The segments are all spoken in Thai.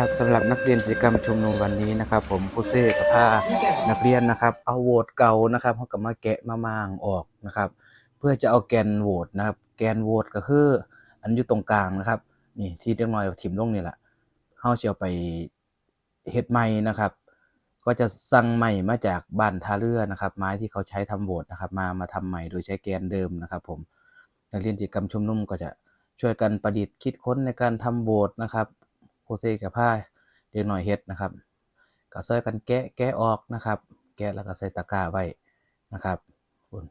ครับสำหรับนักเรียนกิจกรรมชุมนุมวันนี้นะครับ ผมผู้เซ่กับผ้านักเรียนนะครับ เอาโหวตเก่านะครับเขากับมาแกะมามางออกนะครับ เพื่อจะเอาแกนโหวตนะครับ แกนโหวตก็คืออันอยู่ตรงกลางนะครับ นี่ที่เล็กน้อยถิ่มลงนี่แหละเขาจะเอาไปเฮ็ดใหม่นะครับ ก็จะสั่งใหม่มาจากบ้านท่าเรือนะครับ ไม้ที่เขาใช้ทำโหวตนะครับ มามาทำใหม่โดยใช้แกนเดิมนะครับ ผมนักเรียนกิจกรรมชุมนุมก็จะช่วยกันประดิษฐ์คิดค้นในการทำโหวตนะครับ โคเซกับผ้าเด็กหน่อยเฮ็ดนะครับก็ช่วยกันแกะแกะออกนะครับ แกะแล้วก็ใส่ตะกร้าไว้นะครับบน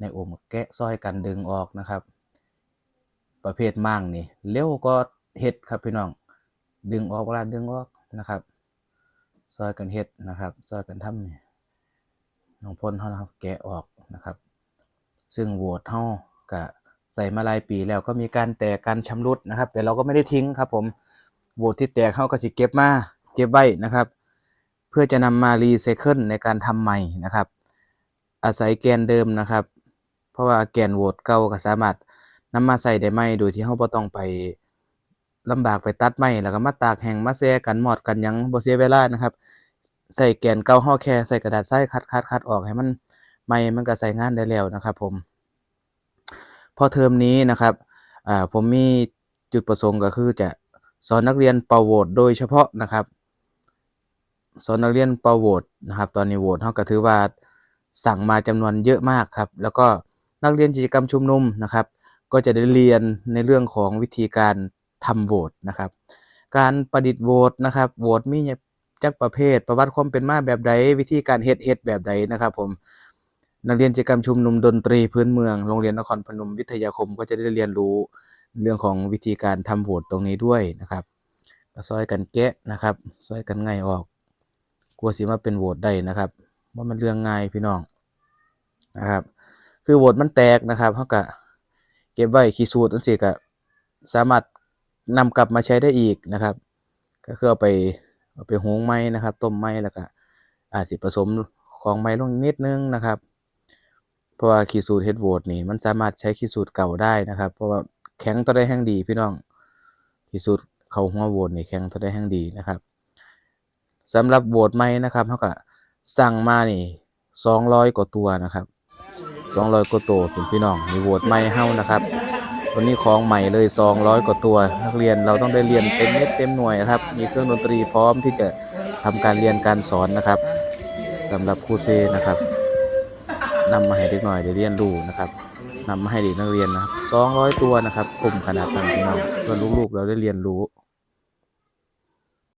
ในโอมแกะซอยกันดึงออกนะครับ ประเภทมั่งนี่เร็วก็เฮ็ดครับพี่น้อง ดึงออกเวลาดึงออกนะครับ ซอยกันเฮ็ดนะครับ ซอยกันทำนี่น้องพลเขานะครับแกะออกนะครับ ซึ่งโหวตเฮาก็ใส่มาลายปีแล้วก็มีการแตกการชำรุดนะครับ แต่เราก็ไม่ได้ทิ้งครับผม โหวตที่แตกเฮาก็สิเก็บมาเก็บไว้นะครับ เพื่อจะนำมารีไซเคิลในการทำใหม่นะครับ อาศัยแกนเดิมนะครับ เพราะว่าแกนโหวตเก่าก็สามารถนำมาใส่ได้ใหมโดยที่เฮาบ่ต้องไปลำบากไปตัดไม้แล้วก็มาตากแห้งมาแซ่กันหมอดกันยังบ่เสียเวลานะครับใส่แกนเก่าเฮาแค่ใส่กระดาษทรายคัดคัดคัดออกให้มันใหม่มันก็ใส่งานได้แล้วนะครับ ผม พอเทอมนี้นะครับผมมีจุดประสงค์ก็คือจะ สอนนักเรียนเป่าโหวตโดยเฉพาะนะครับ สอนนักเรียนเป่าโหวตนะครับ ตอนนี้โหวตเฮาก็ถือว่าสั่งมาจำนวนเยอะมากครับ แล้วก็นักเรียนกิจกรรมชุมนุมนะครับ ก็จะได้เรียนในเรื่องของวิธีการทำโหวตนะครับ การประดิษฐ์โหวตนะครับโหวตมีจักประเภท ประวัติความเป็นมาแบบใดวิธีการเฮ็ดเฮ็ดแบบใดนะครับ ผมนักเรียนกิจกรรมชุมนุมดนตรีพื้นเมืองโรงเรียนนครพนมวิทยาคมก็จะได้เรียนรู้ เรื่องของวิธีการทำโหวตตรงนี้ด้วยนะครับก็ซอยกันแกะนะครับซอยกันง่ายออกกลัวสิมาเป็นโหวตได้นะครับว่ามันเรื่องง่ายพี่น้องนะครับ คือโหวตมันแตกนะครับเขาก็เก็บไว้คีย์สูตรนั่นสิก็สามารถนำกลับมาใช้ได้อีกนะครับ ก็คือเอาไปเอาไปหุงไม้นะครับ ต้มไม้แล้วก็อาจสิผสมของไม้ลงนิดนึงนะครับ เพราะว่าคีย์สูตรเฮดโหวตนี่มันสามารถใช้คีย์สูตรเก่าได้นะครับ เพราะว่า แข็งตัวได้แห้งดีพี่น้องคีย์สูตรเขาหัวโหวตนี่แข็งตัวได้แห้งดีนะครับสำหรับโหวตไม้นะครับเขาก็สั่งมานี่200กว่าตัวนะครับ200กว่าตัวเป็นพี่น้องมีโหวตไม้เฮ้านะครับวันนี้ของใหม่เลย200กว่าตัวนักเรียนเราต้องได้เรียนเต็มเม็ดเต็มหน่วยนะครับ มีเครื่องดนตรีพร้อมที่จะทำการเรียนการสอนนะครับสำหรับครูเซนะครับนำมาให้เด็กหน่อยได้เรียนรู้นะครับ นำมาให้เด็กนักเรียนนะครับ200 ตัวนะครับกลุ่มขนาดนั้นพี่น้องเพื่อลูกๆเราได้เรียนรู้